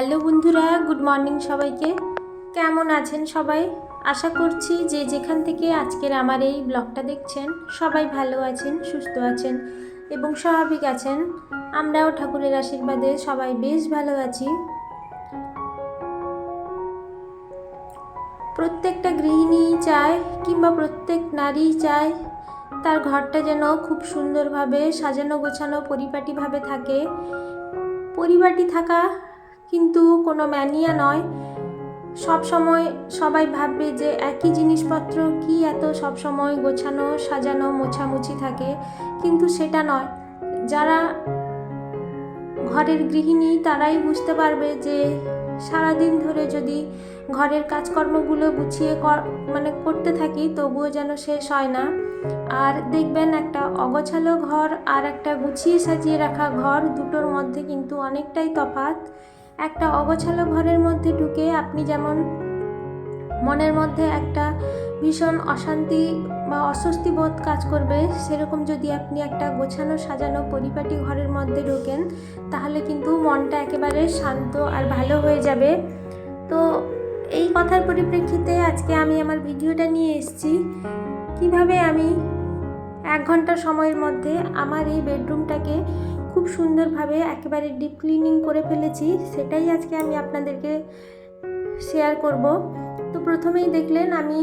Hello বন্ধুরা, good morning সবাইকে। কেমন আছেন সবাই? আশা করছি যে যেখান থেকে আজকের আমার এই ব্লগটা দেখছেন, সবাই ভালো আছেন, সুস্থ আছেন এবং স্বাভাবিক আছেন। আমরাও ঠাকুরের আশীর্বাদে সবাই বেশ ভালো আছি। প্রত্যেকটা গৃহিণী চায় কিংবা প্রত্যেক নারী চায়, তার ঘরটা যেন খুব সুন্দরভাবে সাজানো গোছানো পরিপাটিভাবে থাকে। পরিপাটি থাকা কিন্তু কোনো ম্যানিয়া নয়। সব সময় সবাই ভাববে যে একই জিনিসপত্র কি এত সব সময় গোছানো, সাজানো, মোছামুছি থাকে। কিন্তু সেটা নয়। যারা ঘরের গৃহিণী, তারাই বুঝতে পারবে যে সারাদিন ধরে যদি ঘরের কাজকর্মগুলো গুছিয়ে মানে করতে থাকি, তবুও যেন শেষ হয় না। আর দেখবেন একটা অগোছালো ঘর আর একটা গুছিয়ে সাজিয়ে রাখা ঘর, দুটোর মধ্যে কিন্তু অনেকটাই তফাৎ। একটা অগোছালো ঘরের মধ্যে ঢুকে আপনি যেমন মনের মধ্যে একটা ভীষণ অশান্তি বা অস্বস্তি বোধ কাজ করবে, সেরকম যদি আপনি একটা গোছানো, সাজানো, পরিপাটি ঘরের মধ্যে ঢোকেন, তাহলে কিন্তু মনটা একেবারে শান্ত আর ভালো হয়ে যাবে। তো এই কথার পরিপ্রেক্ষিতে আজকে আমি আমার ভিডিওটা নিয়ে এসেছি। কীভাবে আমি এক ঘণ্টা সময়ের মধ্যে আমার এই বেডরুমটাকে খুব সুন্দরভাবে একেবারে ডিপ ক্লিনিং করে ফেলেছি। সেটাই আজকে আমি আপনাদেরকে শেয়ার করব। তো প্রথমেই দেখলেন আমি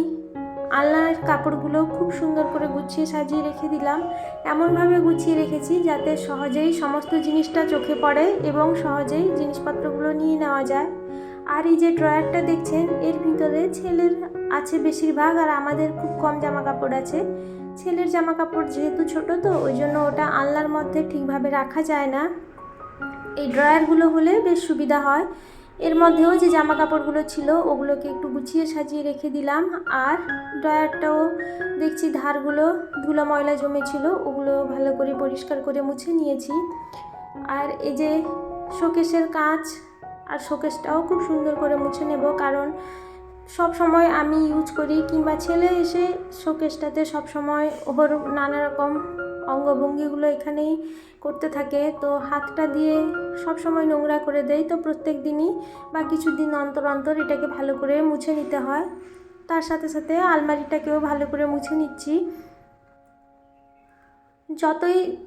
আলনার কাপড়গুলো খুব সুন্দর করে গুছিয়ে সাজিয়ে রেখে দিলাম। এমনভাবে গুছিয়ে রেখেছি যাতে সহজেই সমস্ত জিনিসটা চোখে পড়ে এবং সহজেই জিনিসপত্রগুলো নিয়ে নেওয়া যায়। আর এই যে ড্রয়ারটা দেখছেন, এর ভিতরে ছেলের আছে বেশিরভাগ আর আমাদের খুব কম জামা কাপড় আছে। ছেলের জামা কাপড় যেহেতু ছোট তো, ওই জন্য ওটা আলনার মধ্যে ঠিকভাবে রাখা যায় না। এই ড্রয়ারগুলো হলে বেশ সুবিধা হয়। এর মধ্যেও যে জামা কাপড়গুলো ছিল, ওগুলোকে একটু গুছিয়ে সাজিয়ে রেখে দিলাম। আর ড্রয়ারটাও দেখছি ধারগুলো ধুলো ময়লা জমেছিল, ওগুলো ভালো করে পরিষ্কার করে মুছে নিয়েছি। আর এই যে শোকেশের কাঁচ আর শোকেসটাও খুব সুন্দর করে মুছে নেব, কারণ সব সময় আমি ইউজ করি কিংবা ছেলে এসে শোকেসটাতে সময় ওর নানা রকম অঙ্গভঙ্গিগুলো এখানেই করতে থাকে। তো হাতটা দিয়ে সব সময় নোংরা করে দেয় তো প্রত্যেক দিনই বা কিছুদিন অন্তর অন্তর এটাকে ভালো করে মুছে নিতে হয়। তার সাথে সাথে আলমারিটাকেও ভালো করে মুছে নিচ্ছি। যতই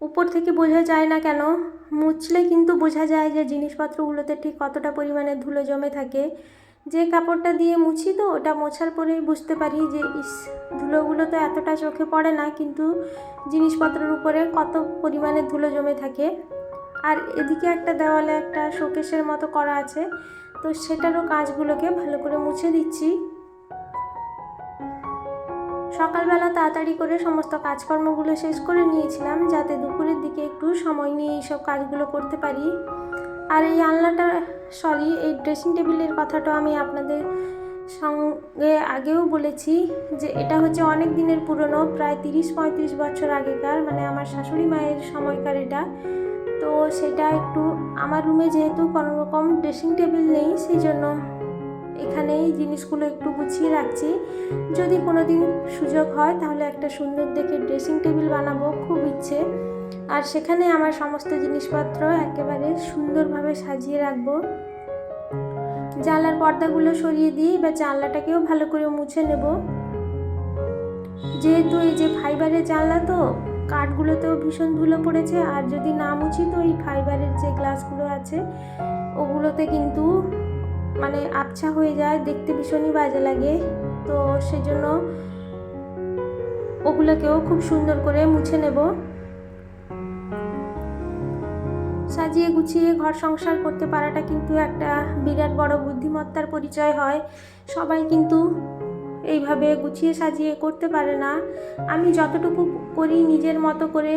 উপর থেকে বোঝা যায় না কেন, মুছলে কিন্তু বোঝা যায় যে জিনিসপত্রগুলোতে ঠিক কতটা পরিমাণে ধুলো জমে থাকে। যে কাপড়টা দিয়ে মুছি তো, ওটা মোছার পরেই বুঝতে পারি যে, ইস, ধুলোগুলো তো এতটা চোখে পড়ে না, কিন্তু জিনিসপত্রের উপরে কত পরিমাণে ধুলো জমে থাকে। আর এদিকে একটা দেওয়ালে একটা শোকেশের মতো করা আছে, তো সেটারও কাজগুলোকে ভালো করে মুছে দিচ্ছি। সকালবেলা তাড়াতাড়ি করে সমস্ত কাজকর্মগুলো শেষ করে নিয়েছিলাম, যাতে দুপুরের দিকে একটু সময় নিয়ে এইসব কাজগুলো করতে পারি। আর এই আলনাটা সরি এই ড্রেসিং টেবিলের কথাটা আমি আপনাদের সঙ্গে আগেও বলেছি যে এটা হচ্ছে অনেক দিনের পুরনো, প্রায় তিরিশ পঁয়ত্রিশ বছর আগেকার মানে আমার শাশুড়ি মায়ের সময়কার এটা। তো সেটা একটু, আমার রুমে যেহেতু কোনো রকম ড্রেসিং টেবিল নেই, সেই জন্য এখানেই জিনিসগুলো একটু গুছিয়ে রাখছি। যদি কোনো দিন সুযোগ হয়, তাহলে একটা সুন্দর দেখে ড্রেসিং টেবিল বানাবো, খুব ইচ্ছে। আর সেখানে আমার সমস্ত জিনিসপত্র একেবারে সুন্দরভাবে সাজিয়ে রাখব। জানলার পর্দাগুলো সরিয়ে দিয়ে এবার জানলাটাকেও ভালো করে মুছে নেব। যেহেতু এই যে ফাইবারের জানলা তো, কাঠগুলোতেও ভীষণ ধুলো পড়েছে, আর যদি না মুছি তো এই ফাইবারের যে গ্লাসগুলো আছে, ওগুলোতে কিন্তু মানে আবছা হয়ে যায়, দেখতে ভীষণই বাজে লাগে। তো সেজন্য ওগুলোকেও খুব সুন্দর করে মুছে নেব। সাজিয়ে গুছিয়ে ঘর সংসার করতে পারাটা কিন্তু একটা বিরাট বড় বুদ্ধিমত্তার পরিচয় হয়। সবাই কিন্তু এইভাবে গুছিয়ে সাজিয়ে করতে পারে না। আমি যতটুকু করি নিজের মতো করে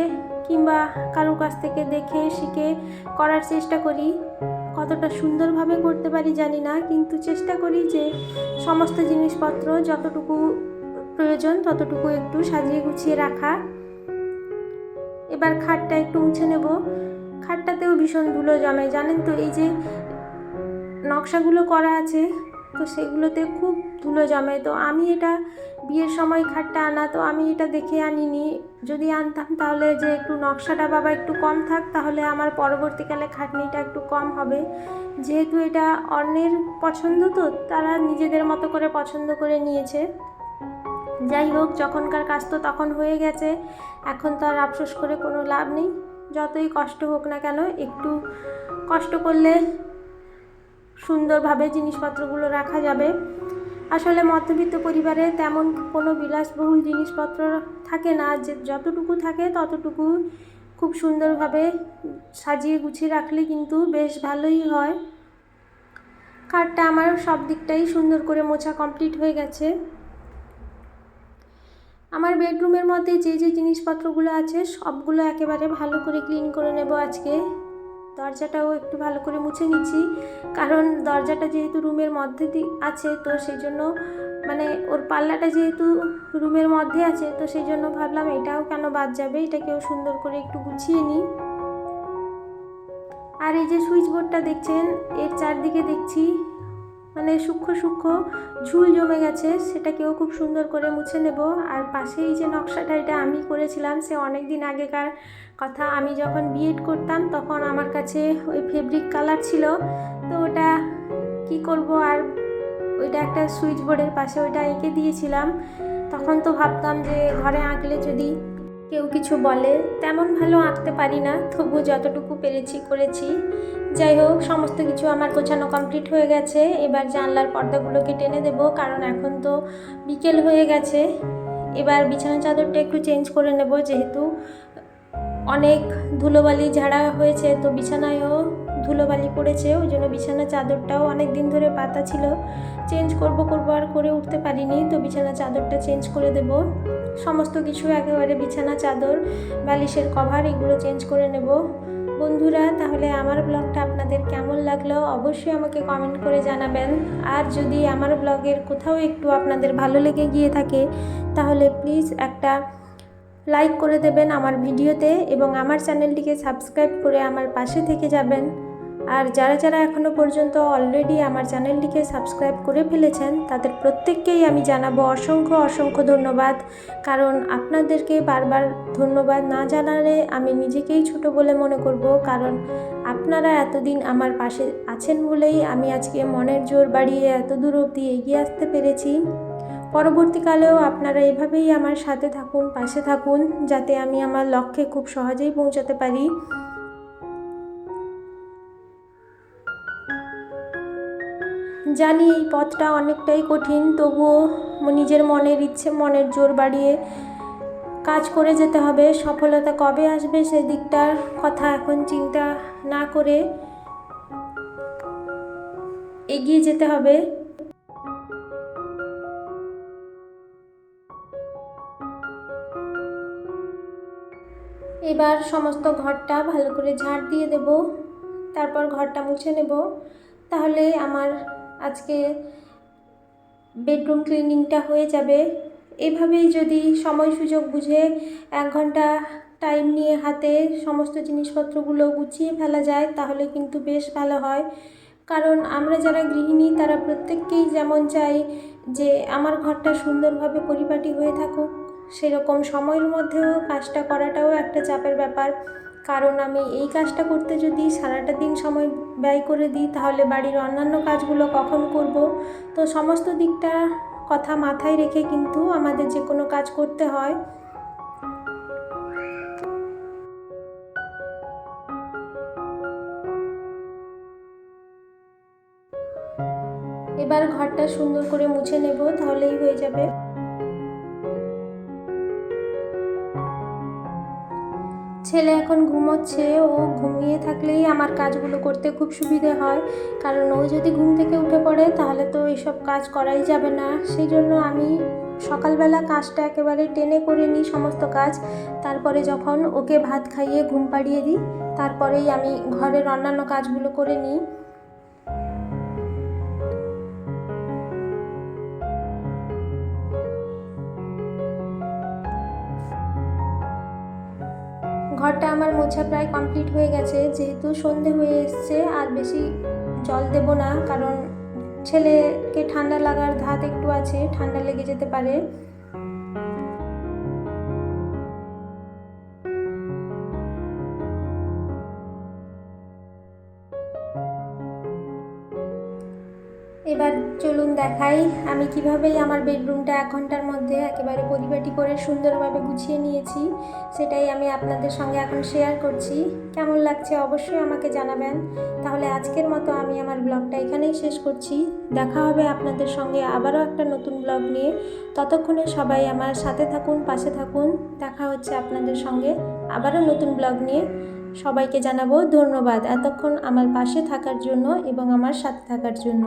কিংবা কারও কাছ থেকে দেখে, শিখে করার চেষ্টা করি। কতটা সুন্দরভাবে করতে পারি জানি না, কিন্তু চেষ্টা করি যে সমস্ত জিনিসপত্র যতটুকু প্রয়োজন ততটুকু একটু সাজিয়ে গুছিয়ে রাখা। এবার খাটটা একটু মুছে নেব। খাটটাতেও ভীষণ ধুলো জমে। জানেন তো, এই যে নকশাগুলো করা আছে, তো সেগুলোতে খুব ধুলো জমে। তো আমি এটা বিয়ের সময় খাটটা আনা, তো আমি এটা দেখে আনিনি। যদি আনতাম তাহলে যে একটু নকশাটা বাবা একটু কম থাক, তাহলে আমার পরবর্তীকালে খাটনিটা একটু কম হবে। যেহেতু এটা অন্যের পছন্দ তো, তারা নিজেদের মতো করে পছন্দ করে নিয়েছে। যাই হোক, যখনকার কাজ তো তখন হয়ে গেছে। এখন তো আর আফসোস করে কোনো লাভ নেই। যতই কষ্ট হোক না কেন, একটু কষ্ট করলে সুন্দরভাবে জিনিসপত্রগুলো রাখা যাবে। আসলে মধ্যবিত্ত পরিবারে তেমন কোনো বিলাসবহুল জিনিসপত্র থাকে না। যে যতটুকু থাকে ততটুকু খুব সুন্দরভাবে সাজিয়ে গুছিয়ে রাখলে কিন্তু বেশ ভালোই হয়। কারটা আমার সব দিকটাই সুন্দর করে মোছা কমপ্লিট হয়ে গেছে। আমার বেডরুমের মধ্যে যে যে জিনিসপত্রগুলো আছে, সবগুলো একেবারে ভালো করে ক্লিন করে নেব আজকে। দরজাটাও একটু ভালো করে মুছে নিচ্ছি। কারণ দরজাটা যেহেতু রুমের মধ্যে আছে, তো সেই জন্য মানে ওর পাল্লাটা যেহেতু রুমের মধ্যে আছে, তো সেই জন্য ভাবলাম এটাও কেন বাদ যাবে? এটাকেও সুন্দর করে একটু গুছিয়ে নিই আর এই যে সুইচ বোর্ডটা দেখছেন, এর চারদিকে দেখছি মানে সূক্ষ্ম সূক্ষ্ম ঝুল জমে গেছে, সেটাকেও খুব সুন্দর করে মুছে নেব। আর পাশে এই যে নকশাটা, এটা আমি করেছিলাম, সে অনেক দিন আগেকার কথা। আমি যখন বিএড করতাম, তখন আমার কাছে ওই ফেব্রিক কালার ছিল। তো ওটা কি করব আর ওইটা একটা সুইচ বোর্ডের পাশে ওইটা এঁকে দিয়েছিলাম। তখন তো ভাবতাম যে ঘরে আঁকলে যদি কেউ কিছু বলে, তেমন ভালো আঁকতে পারি না। তবু যতটুকু পেরেছি, করেছি। যাই হোক, সমস্ত কিছু আমার গোছানো কমপ্লিট হয়ে গেছে। এবার জানলার পর্দাগুলোকে টেনে দেব, কারণ এখন তো বিকেল হয়ে গেছে। এবার বিছানা চাদরটা একটু চেঞ্জ করে নেব, যেহেতু অনেক ধুলোবালি ঝাড়া হয়েছে, তো বিছানায়ও ধুলোবালি পড়েছে ওই জন্য বিছানা চাদরটাও অনেক দিন ধরে পাতা ছিল। চেঞ্জ করব করব আর করে উঠতে পারিনি, তো বিছানা চাদরটা চেঞ্জ করে দেব। সমস্ত কিছু একেবারে বিছানা চাদর, বালিশের কভার এগুলো চেঞ্জ করে নেব। বন্ধুরা, তাহলে আমার ব্লগটা আপনাদের কেমন লাগল অবশ্যই আমাকে কমেন্ট করে জানাবেন। আর যদি আমার ব্লগের কোথাও একটু আপনাদের ভালো লেগে গিয়ে থাকে, তাহলে প্লিজ একটা লাইক করে দেবেন আমার ভিডিওতে এবং আমার চ্যানেলটিকে সাবস্ক্রাইব করে আমার পাশে থেকে যাবেন। আর যারা যারা এখনও পর্যন্ত অলরেডি আমার চ্যানেলটিকে সাবস্ক্রাইব করে ফেলেছেন, তাদের প্রত্যেককেই আমি জানাব অসংখ্য অসংখ্য ধন্যবাদ। কারণ আপনাদেরকে বারবার ধন্যবাদ না জানালে আমি নিজেকেই ছোট বলে মনে করব। কারণ আপনারা এতদিন আমার পাশে আছেন বলেই আমি আজকে মনের জোর বাড়িয়ে এত দূর অবধি এগিয়ে আসতে পেরেছি। পরবর্তীকালেও আপনারা এভাবেই আমার সাথে থাকুন, পাশে থাকুন, যাতে আমি আমার লক্ষ্যে খুব সহজেই পৌঁছাতে পারি। জানি এই পথটা অনেকটাই কঠিন, তবুও নিজের মনের ইচ্ছে, মনের জোর বাড়িয়ে কাজ করে যেতে হবে। সফলতা কবে আসবে সেদিকটার কথা এখন চিন্তা না করে এগিয়ে যেতে হবে। এবার সমস্ত ঘরটা ভালো করে ঝাড় দিয়ে দেব, তারপর ঘরটা মুছে নেব। তাহলে আমার আজকে বেডরুম ক্লিনিংটা হয়ে যাবে। এভাবেই যদি সময় সুযোগ বুঝে এক ঘণ্টা টাইম নিয়ে হাতে সমস্ত জিনিসপত্রগুলো গুছিয়ে ফেলা যায়, তাহলে কিন্তু বেশ ভালো হয়। কারণ আমরা যারা গৃহিণী, তারা প্রত্যেককেই যেমন চাই যে আমার ঘরটা সুন্দরভাবে পরিপাটি হয়ে থাকুক, সেরকম সময়ের মধ্যেও কাজটা করাটাও একটা চাপের ব্যাপার। কারণ আমি এই কাজটা করতে যদি সারাটা দিন সময় ব্যয় করে দিই, তাহলে বাড়ির অন্যান্য কাজগুলো কখন করব? তো সমস্ত দিকটা কথা মাথায় রেখে কিন্তু আমাদের যে কোনো কাজ করতে হয়। এবার ঘরটা সুন্দর করে মুছে নেব, তাহলেই হয়ে যাবে। ছেলে এখন ঘুমোচ্ছে, ও ঘুমিয়ে থাকলেই আমার কাজগুলো করতে খুব সুবিধে হয়। কারণ ও যদি ঘুম থেকে উঠে পড়ে, তাহলে তো এইসব কাজ করাই যাবে না। সেই জন্য আমি সকালবেলা কাজটা একেবারে টেনে করে নিই সমস্ত কাজ। তারপরে যখন ওকে ভাত খাইয়ে ঘুম পাড়িয়ে দিই, তারপরেই আমি ঘরের অন্যান্য কাজগুলো করে নিই। ঘরটা আমার মোছা প্রায় কমপ্লিট হয়ে গেছে। যেহেতু সন্ধে হয়ে এসছে, আর বেশি জল দেব না, কারণ ছেলেকে ঠান্ডা লাগার ধাত একটু আছে, ঠান্ডা লেগে যেতে পারে। দেখাই আমি কীভাবে আমার বেডরুমটা এক ঘণ্টার মধ্যে একেবারে পরিপাটি করে সুন্দরভাবে গুছিয়ে নিয়েছি, সেটাই আমি আপনাদের সঙ্গে এখন শেয়ার করছি। কেমন লাগছে অবশ্যই আমাকে জানাবেন। তাহলে আজকের মতো আমি আমার ব্লগটা এখানেই শেষ করছি। দেখা হবে আপনাদের সঙ্গে আবারও একটা নতুন ব্লগ নিয়ে। ততক্ষণে সবাই আমার সাথে থাকুন, পাশে থাকুন। দেখা হচ্ছে আপনাদের সঙ্গে আবারও নতুন ব্লগ নিয়ে। সবাইকে জানাব ধন্যবাদ এতক্ষণ আমার পাশে থাকার জন্য এবং আমার সাথে থাকার জন্য।